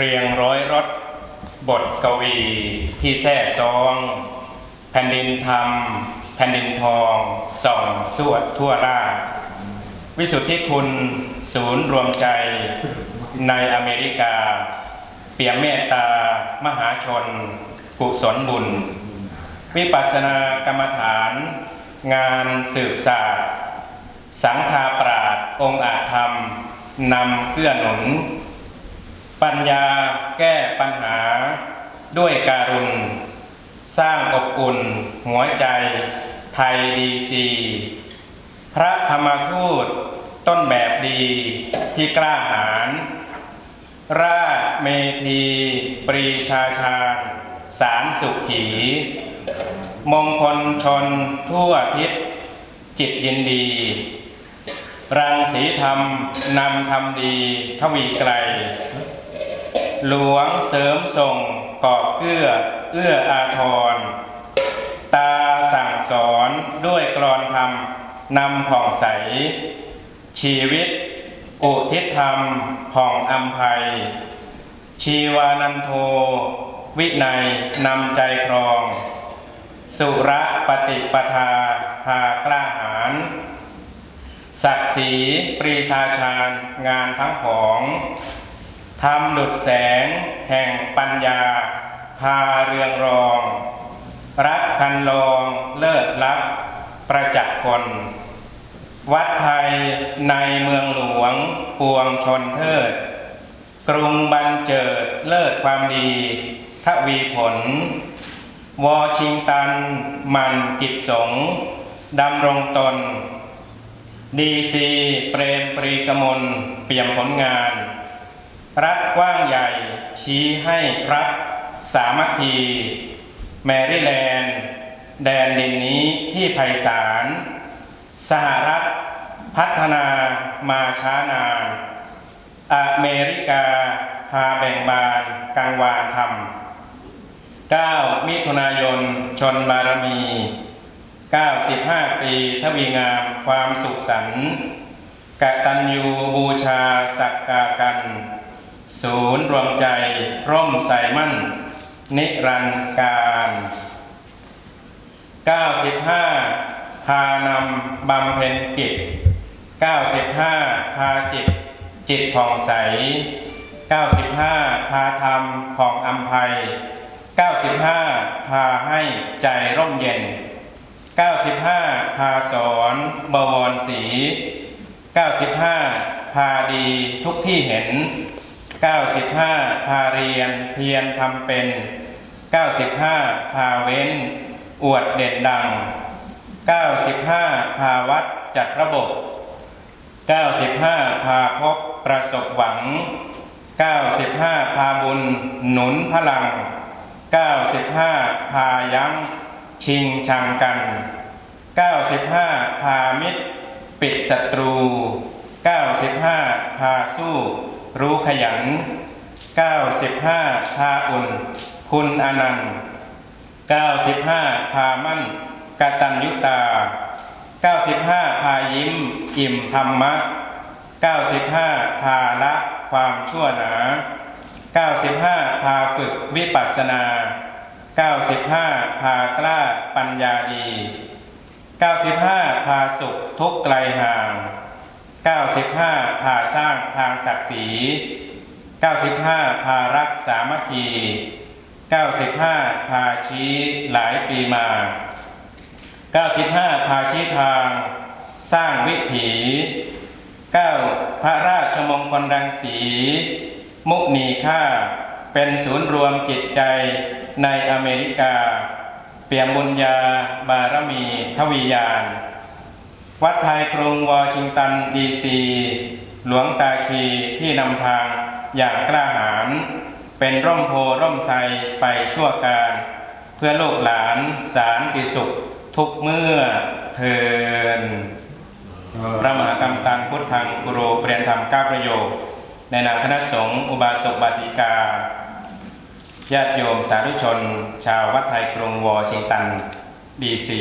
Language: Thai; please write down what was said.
เรียงร้อยรถ บทกวีที่แท้ซอง แผ่นดินธรรม แผ่นดินทองส่องสวดทั่วราชวิสุทธิคุณศูนย์รวมใจในอเมริกา เปี่ยมเมตตา มหาชน กุศลบุญ วิปัสสนากรรมฐาน งานสืบศาสตร์ สังฆาปราดองค์อาจธรรมนำเกื้อหนุน ปัญญาแก้ปัญหาด้วยการุณ สร้างอบอุ่นหัวใจ ไทยดีซีพระธรรมทูตต้นแบบดีที่กล้าหาญราชเมธี ปรีชาชาญสารสุขี มงคลชนทั่วทิศ จิตยินดี รังสีธรรมนำธรรมดีทวีไกล หลวงเสริมส่งกอบเกื้อเอื้ออาทร ตาสั่งสอนด้วยกรอนธรรมนำผ่องใส ชีวิต อุทิศธรรมผ่องอัมภัย ชีวานันโท วินัยนำใจครอง สุระปฏิปทาพากล้าหาญศักดิ์ศรีปรีชาชาญงานทั้งของ ทำหลุดแสงแห่งปัญญา พาเรืองรอง รักคันลองเลิศลักประจักษ์คน วัดไทยในเมืองหลวงปวงชนเทิด กรุงบันเจิดเลิศความดีทวีผล วอชิงตัน มันกิจสงดำรงตน ดีซีเปรมปรีกมลเปี่ยมผลงาน รักกว้างใหญ่ ชี้ให้รัก สามัคคี แมริแลนด์ แดนดินนี้ที่ไพศาล สหรัฐ พัฒนามาช้านานอเมริกาพาแบ่งบานกลางวานธรรม 9 มิถุนายน ชนบารมี 95 ปีทวีงามความสุขสันต์กตัญญูบูชาสักกากัน ศูนย์รวมใจร่มใสมั่น นิรันดร์การ 95 พานำบำเพ็ญกิจ 95 พาสิทธิจิตผ่องใส 95 พาธรรมของอัมภัย 95 พาให้ใจร่มเย็น 95 พาสอนบวรสี 95 พาดีทุกที่เห็น 95 พาเรียนเพียรทำเป็น 95 พาเว้น อวดเด็ดดัง 95 พาวัดจัดระบบ 95 พาพบประสบหวัง 95 พาบุญหนุนพลัง 95 พายั้งชิงชังกัน 95 พามิตร ปิดศัตรู 95 พาสู้ รู้ขยัน 95 พาอุ่น คุณอนันต์ 95 พามั่นกตัญยุตา 95 พายิ้ม อิ่มธรรมะ 95 พาละความชั่วหนา 95 พาฝึกวิปัสสนา 95 พากล้าปัญญาดี 95 พาสุขทุกไกลห่าง 95 พาสร้างทางศักดิ์ศรี 95 พารักสามัคคี 95 พาชี้หลายปีมา 95 พาชี้ทาง สร้างวิถี 9. พระราชมงคลรังสี มุกนีค่า เป็นศูนย์รวมจิตใจในอเมริกา เปี่ยมบุญญาบารมีทวียาน วัดไทยกรุงวอชิงตันดีซี หลวงตาคีที่นำทางอย่างกล้าหาญเป็นร่มโพร่มไทรไปชั่วการ เพื่อลูกหลานสารติสุข ทุกเมื่อเทินพระมหากรรมตังพุทธังกุโรเปรียนธรรมเก้าประโยค ในนามคณะสงฆ์อุบาสกบาสิกาญาติโยมสาธุชน ชาววัดไทยกรุงวอชิงตันดีซี